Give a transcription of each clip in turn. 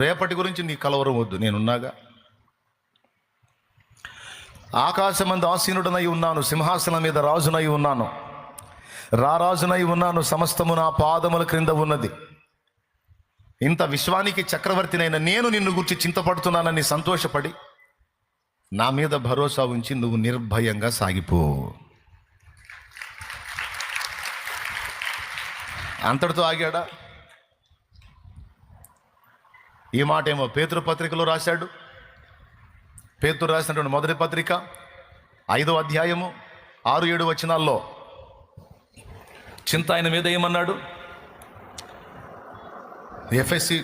రేపటి గురించి నీ కలవరం వద్దు నేనున్నాగా. ఆకాశమందు ఆసీనుడనై ఉన్నాను సింహాసనం మీద రాజునై ఉన్నాను. రారాజునై ఉన్నాను సమస్తము నా పాదముల క్రింద ఉన్నది. ఇంత విశ్వానికి చక్రవర్తినైన నేను నిన్ను గురించి చింతపడుతున్నానని సంతోషపడి నా మీద భరోసా ఉంచి నువ్వు నిర్భయంగా సాగిపో. అంతటితో ఆగాడా? ఈ మాట ఏమో పేతురు పత్రికలో రాశాడు. పేతురు రాసినటువంటి మొదటి పత్రిక ఐదో అధ్యాయము ఆరు ఏడు వచనాల్లో చింత ఆయన మీద ఏమన్నాడు? ఎఫ్ఎస్సి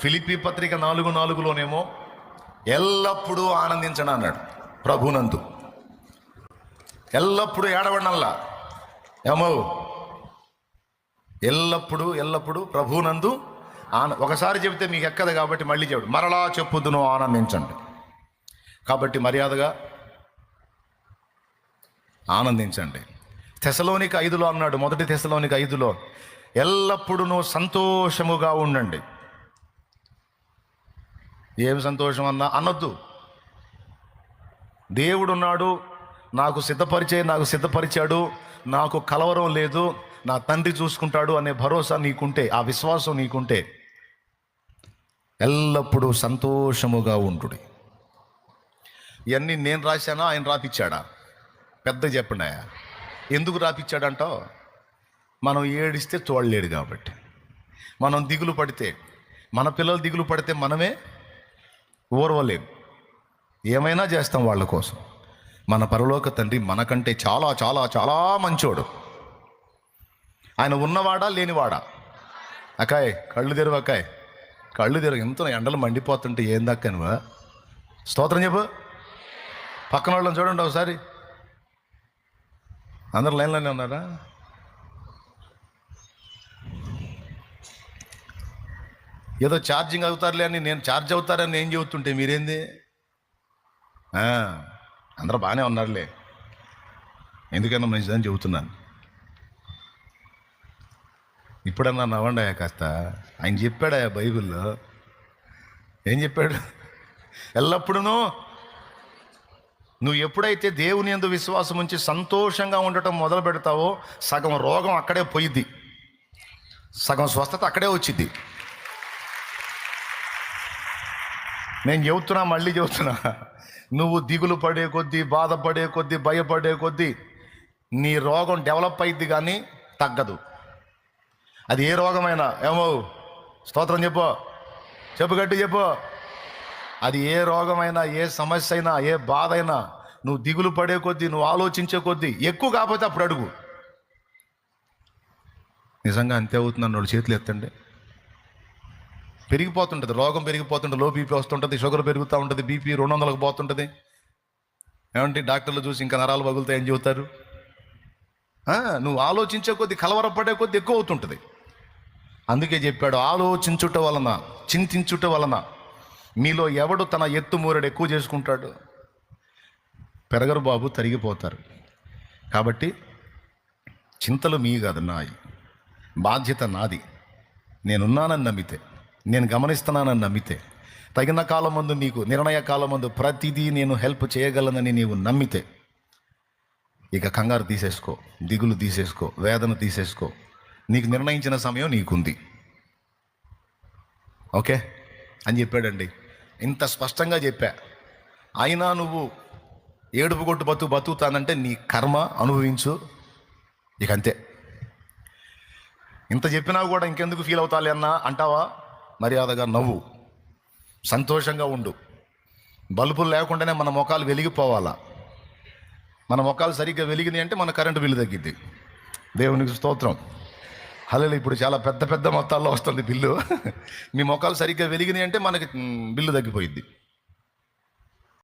ఫిలిపి పత్రిక నాలుగు నాలుగులోనేమో ఎల్లప్పుడూ ఆనందించను అన్నాడు ప్రభునందు. ఎల్లప్పుడూ ఏడవడంలా? ఏమో. ఎల్లప్పుడూ ఎల్లప్పుడూ ప్రభునందు ఆన ఒకసారి చెబితే మీకు ఎక్కదు కాబట్టి మళ్ళీ చెప్పడు మరలా చెప్పుదును ఆనందించండి. కాబట్టి మర్యాదగా ఆనందించండి. తెసలోనికి ఐదులో అన్నాడు మొదటి తెసలోనికి ఐదులో ఎల్లప్పుడూ సంతోషముగా ఉండండి. ఏం సంతోషం అన్నా అనొద్దు. దేవుడున్నాడు నాకు సిద్ధపరిచే నాకు సిద్ధపరిచాడు నాకు కలవరం లేదు నా తండ్రి చూసుకుంటాడు అనే భరోసా నీకుంటే ఆ విశ్వాసం నీకుంటే ఎల్లప్పుడూ సంతోషముగా ఉండు ఇవన్నీ నేను రాశానా? ఆయన రాపిచ్చాడా? పెద్ద చెప్పండి ఎందుకు రాపిచ్చాడంటావు మనం ఏడిస్తే చూడలేడు కాబట్టి. మనం దిగులు పడితే మన పిల్లలు దిగులు పడితే మనమే ఓర్వలేం. ఏమైనా చేస్తాం వాళ్ళ కోసం. మన పరలోక తండ్రి మనకంటే చాలా చాలా చాలా మంచోడు. ఆయన ఉన్నవాడా లేనివాడా? అకాయ్ కళ్ళు తెరువు అకాయ్ కళ్ళు తిరగ ఎంత ఎండలు మండిపోతుంటే ఏం దక్క స్తోత్రం చెప్పు. పక్కన వాళ్ళని చూడండి ఒకసారి. అందరు లైన్లోనే ఉన్నారా? ఏదో ఛార్జింగ్ అవుతారులే అని నేను ఛార్జ్ అవుతారని ఏం చెబుతుంటే మీరేంది? అందరూ బాగానే ఉన్నారులే. ఎందుకన్నా మంచిదని చెబుతున్నాను. ఇప్పుడన్నా నవ్వండాయా కాస్త. ఆయన చెప్పాడాయా బైబిల్లో. ఏం చెప్పాడు? ఎల్లప్పుడూ నువ్వు ఎప్పుడైతే దేవుని ఎందు విశ్వాసం ఉంచి సంతోషంగా ఉండటం మొదలు పెడతావో సగం రోగం అక్కడే పోయిద్ది. సగం స్వస్థత అక్కడే వచ్చింది నేను చెబుతున్నా మళ్ళీ చెబుతున్నా. నువ్వు దిగులు పడే కొద్దీ బాధపడే కొద్దీ భయపడే కొద్దీ నీ రోగం డెవలప్ అయింది కానీ తగ్గదు. అది ఏ రోగమైనా ఏమో స్తోత్రం చెప్పు. చెప్పు గట్టి చెప్పు. అది ఏ రోగమైనా ఏ సమస్య అయినా ఏ బాధ అయినా నువ్వు దిగులు పడే కొద్దీ నువ్వు ఆలోచించే కొద్దీ ఎక్కువ కాకపోతే అప్పుడు అడుగు. నిజంగా అంతే అవుతుందని వాళ్ళు చేతులు ఎత్తండి. పెరిగిపోతుంటుంది రోగం పెరిగిపోతుంటుంది లో బీపీ వస్తుంటుంది షుగర్ పెరుగుతూ ఉంటుంది బీపీ రెండు వందలకు పోతుంటుంది. ఏమంటే డాక్టర్లు చూసి ఇంకా నరాలు పగులుతాయని చెబుతారు? నువ్వు ఆలోచించే కొద్దీ కలవరపడే కొద్దీ ఎక్కువ అవుతుంటుంది. అందుకే చెప్పాడు ఆలోచించుట వలన చింతించుట వలన మీలో ఎవడు తన ఎత్తు మూరడు ఎక్కువ చేసుకుంటాడు? పెరగరు బాబు తరిగిపోతారు. కాబట్టి చింతలు మీ కాదు నాయి. బాధ్యత నాది. నేనున్నానని నమ్మితే నేను గమనిస్తున్నానని నమ్మితే తగిన కాలం ముందు నీకు నిర్ణయ కాలం ముందు ప్రతిదీ నేను హెల్ప్ చేయగలనని నీవు నమ్మితే ఇక కంగారు తీసేసుకో దిగులు తీసేసుకో వేదన తీసేసుకో నీకు నిర్ణయించిన సమయం నీకుంది. ఓకే? అని చెప్పాడండి. ఇంత స్పష్టంగా చెప్పా. అయినా నువ్వు ఏడుపు కొట్టు బతు బతుకుతానంటే నీ కర్మ అనుభవించు. ఇక అంతే. ఇంత చెప్పినా కూడా ఇంకెందుకు ఫీల్ అవుతాలి అన్నా? అంటావా? మర్యాదగా నవ్వు. సంతోషంగా ఉండు. బల్బులు లేకుండానే మన ముఖాలు వెలిగిపోవాలా? మన ముఖాలు సరిగ్గా వెలిగినాయి అంటే మన కరెంటు బిల్లు తగ్గిద్ది. దేవునికి స్తోత్రం. హలో ఇప్పుడు చాలా పెద్ద పెద్ద మొత్తాల్లో వస్తుంది బిల్లు. మీ మొక్కలు సరిగ్గా వెలిగినాయి అంటే మనకి బిల్లు తగ్గిపోయింది